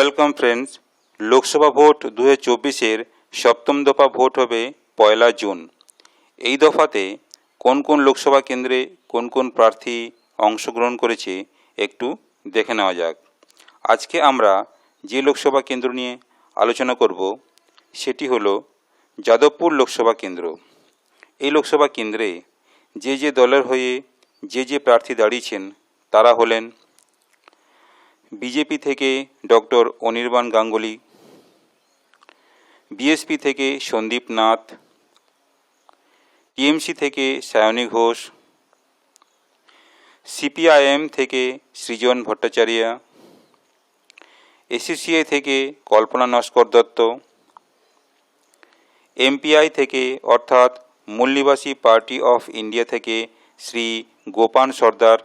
Welcome friends Lok Sabha vote দু চব্বিশের সপ্তম দফা ভোট হবে পয়লা জুন। এই দফাতে কোন কোন লোকসভা কেন্দ্রে কোন কোন প্রার্থী অংশগ্রহণ করেছে একটু দেখে নেওয়া যাক। আজকে আমরা যে লোকসভা কেন্দ্র নিয়ে আলোচনা করব, সেটি হলো যাদবপুর লোকসভা কেন্দ্র। এই লোকসভা কেন্দ্রে যে যে দলের হয়ে যে যে প্রার্থী দাঁড়িয়েছেন, তারা হলেন বিজেপি থেকে ডক্টর অনির্বাণ গাঙ্গুলি, বিএসপি থেকে সন্দীপ নাথ, টিএমসি থেকে সায়নী ঘোষ, সিপিআইএম থেকে সৃজন ভট্টাচার্য এসিসিআই থেকে কল্পনা নস্কর দত্ত, এমপিআই থেকে অর্থাৎ মূল্যবাসী পার্টি অফ ইন্ডিয়া থেকে শ্রী গোপান সর্দার,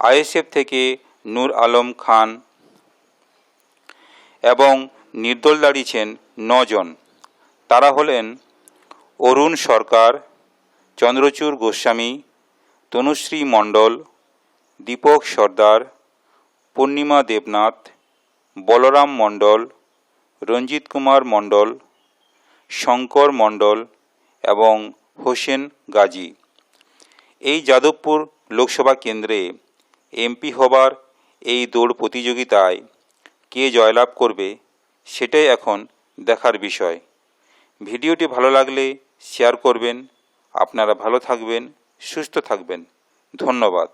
আইএসএফ থেকে নূর আলম খান এবং নির্দল দাঁড়িয়েছেন নজন। তারা হলেন অরুণ সরকার, চন্দ্রচূড় গোস্বামী, তনুশ্রী মণ্ডল, দীপক সর্দার, পূর্ণিমা দেবনাথ, বলরাম মণ্ডল, রঞ্জিত কুমার মণ্ডল, শঙ্কর মণ্ডল এবং হোসেন গাজী। এই যাদবপুর লোকসভা কেন্দ্রে এমপি হবার এই দৌড় প্রতিযোগিতায় কে জয়লাভ করবে সেটাই এখন দেখার বিষয়। ভিডিওটি ভালো লাগলে শেয়ার করবেন। আপনারা ভালো থাকবেন, সুস্থ থাকবেন। ধন্যবাদ।